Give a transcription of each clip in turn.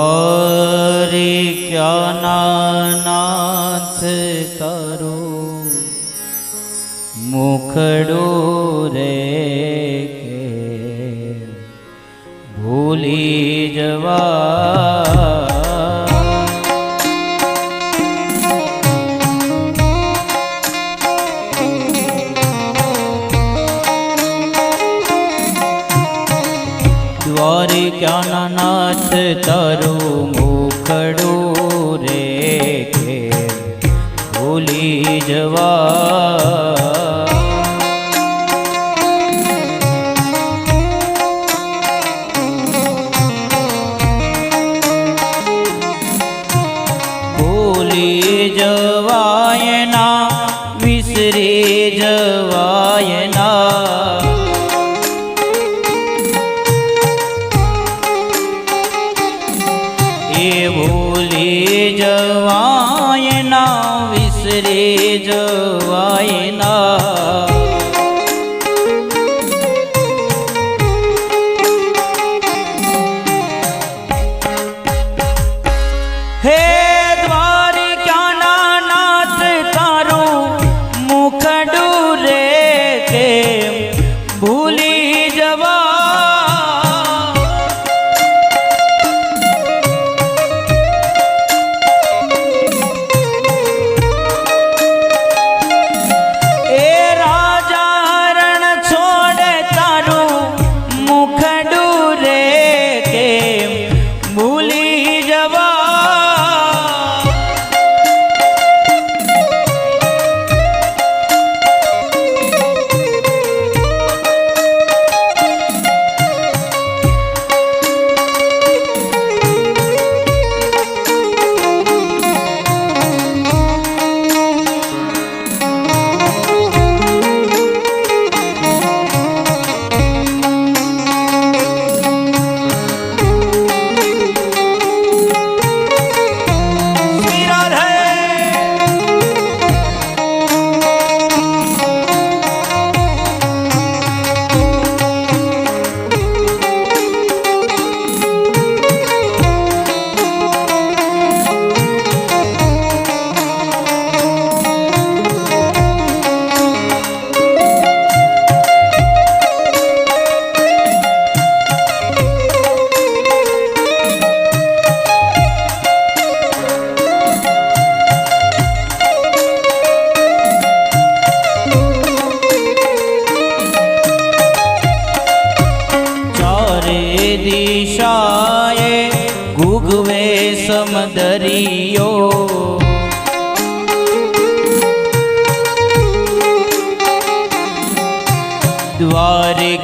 મારી ક્યાં નાથ તારું મુખડું રે કે. ભૂલી જવા વારી ક્યાં નાથ તારું મુખડું રે કે ભૂલી જવા? ભૂલી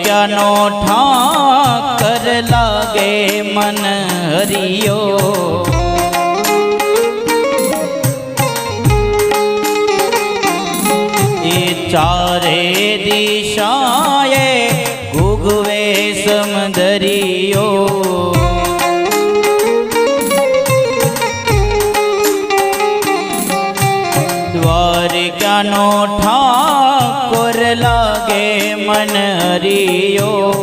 ક્યાનો ઠાકર લાગે મન હરિયો. ચારે દિશાએ ગુગવે સમદરિયો. हरियो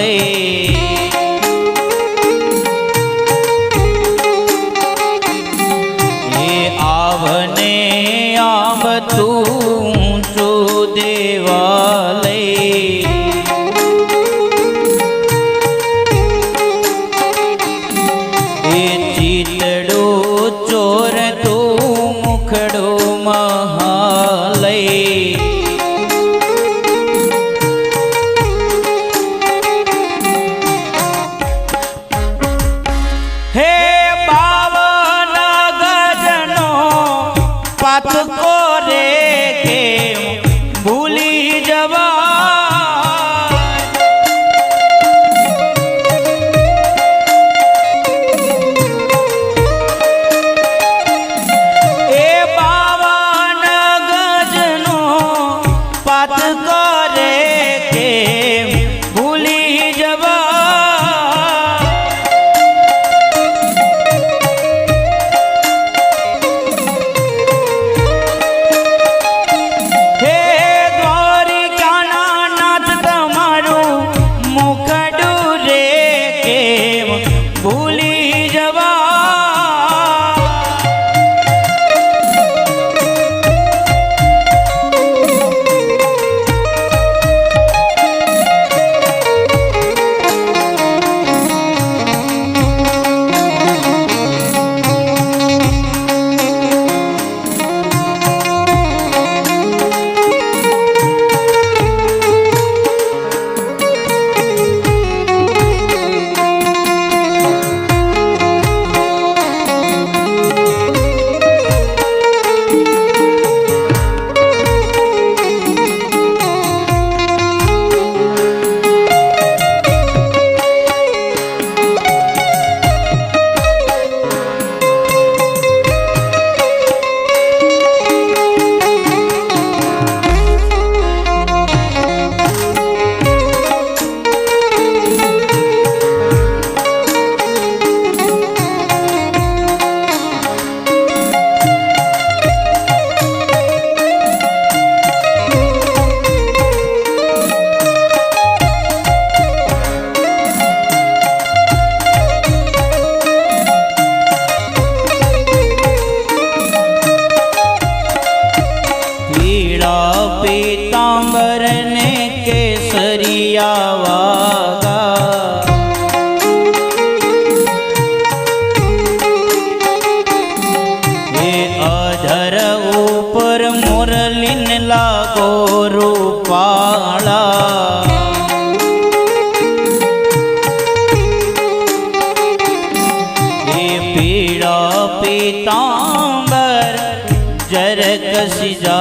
ગઈ. એ આવને આમ તું તું દેવાલય. એ ચીતડો ચોર તું મુખડો પીળા પીતાંબર ને કેસરિયા વાગા એ અધર ઉપર મુરલીન લાગો રૂપાળા. પીળા પીતાંબર જરક સિજા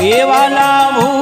એ વાલા